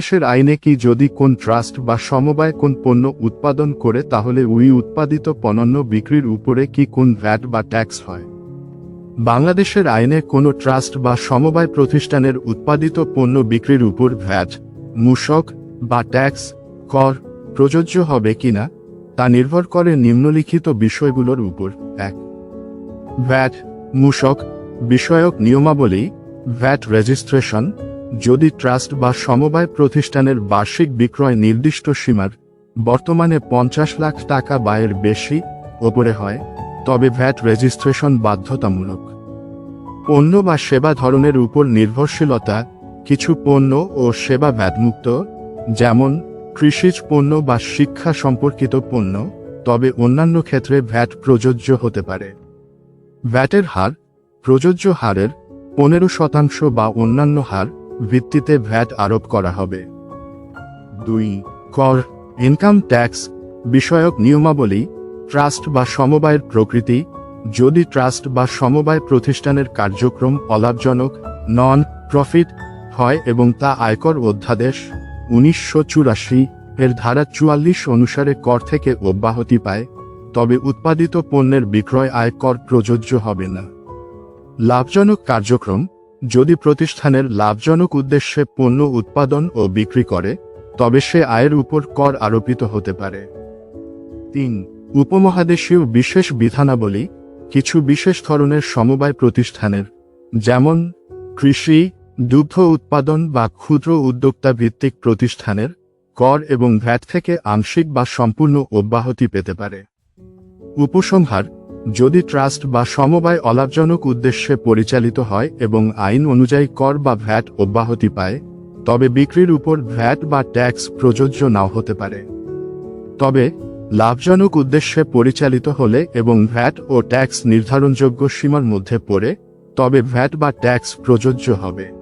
দেশের আইনে কি যদি কোন ট্রাস্ট বা সমবায় কোন পণ্য উৎপাদন করে তাহলে ওই উৎপাদিত পণ্য বিক্রির উপরে কি কোন ভ্যাট বা ট্যাক্স হয়? বাংলাদেশের আইনে কোনো ট্রাস্ট বা সমবায় প্রতিষ্ঠানের উৎপাদিত পণ্য বিক্রির উপর ভ্যাট মূষক বা ট্যাক্স কর প্রযোজ্য হবে কিনা তা নির্ভর করে নিম্নলিখিত বিষয়গুলোর উপর। এক, ভ্যাট মূষক বিষয়ক নিয়মাবলী, ভ্যাট রেজিস্ট্রেশন যদি ট্রাস্ট বা সমবায় প্রতিষ্ঠানের বার্ষিক বিক্রয় নির্দিষ্ট সীমার বর্তমানে পঞ্চাশ লাখ টাকা বা এর বেশি ওপরে হয়, তবে ভ্যাট রেজিস্ট্রেশন বাধ্যতামূলক। পণ্য বা সেবা ধরনের উপর নির্ভরশীলতা কিছু পণ্য ও সেবা ভ্যাটমুক্ত, যেমন কৃষিজ পণ্য বা শিক্ষা সম্পর্কিত পণ্য, তবে অন্যান্য ক্ষেত্রে ভ্যাট প্রযোজ্য হতে পারে। ভ্যাটের হার, প্রযোজ্য হারের পনেরো শতাংশ বা অন্যান্য হার ভিত্তিতে ভ্যাট আরোপ করা হবে। দুই, কর, ইনকাম ট্যাক্স বিষয়ক নিয়মাবলী, ট্রাস্ট বা সমবায়ের প্রকৃতি, যদি ট্রাস্ট বা সমবায় প্রতিষ্ঠানের কার্যক্রম অলাভজনক নন প্রফিট হয় এবং তা আয়কর অধ্যাদেশ উনিশশো চুরাশি এর ধারা চুয়াল্লিশ অনুসারে কর থেকে অব্যাহতি পায়, তবে উৎপাদিত পণ্যের বিক্রয় আয় কর প্রযোজ্য হবে না। লাভজনক কার্যক্রম যদি প্রতিষ্ঠানের লাভজনক উদ্দেশ্যে পণ্য উৎপাদন ও বিক্রি করে, তবে সে আয়ের উপর কর আরোপিত হতে পারে। তিন, উপমহাদেশীয় বিশেষ বিধানাবলী কিছু বিশেষ ধরনের সমবায় প্রতিষ্ঠানের, যেমন কৃষি, দুগ্ধ উৎপাদন বা ক্ষুদ্র উদ্যোক্তা ভিত্তিক প্রতিষ্ঠানের, কর এবং ভ্যাট থেকে আংশিক বা সম্পূর্ণ অব্যাহতি পেতে পারে। উপসংহার যদি ট্রাস্ট বা সমবায় অলাভজনক উদ্দেশ্যে পরিচালিত হয় এবং আইন অনুযায়ী কর বা ভ্যাট অব্যাহতি পায়, তবে বিক্রির উপর ভ্যাট বা ট্যাক্স প্রযোজ্য নাও হতে পারে। তবে, লাভজনক উদ্দেশ্যে পরিচালিত হলে এবং ভ্যাট ও ট্যাক্স নির্ধারণযোগ্য সীমার মধ্যে পড়ে, তবে ভ্যাট বা ট্যাক্স প্রযোজ্য হবে।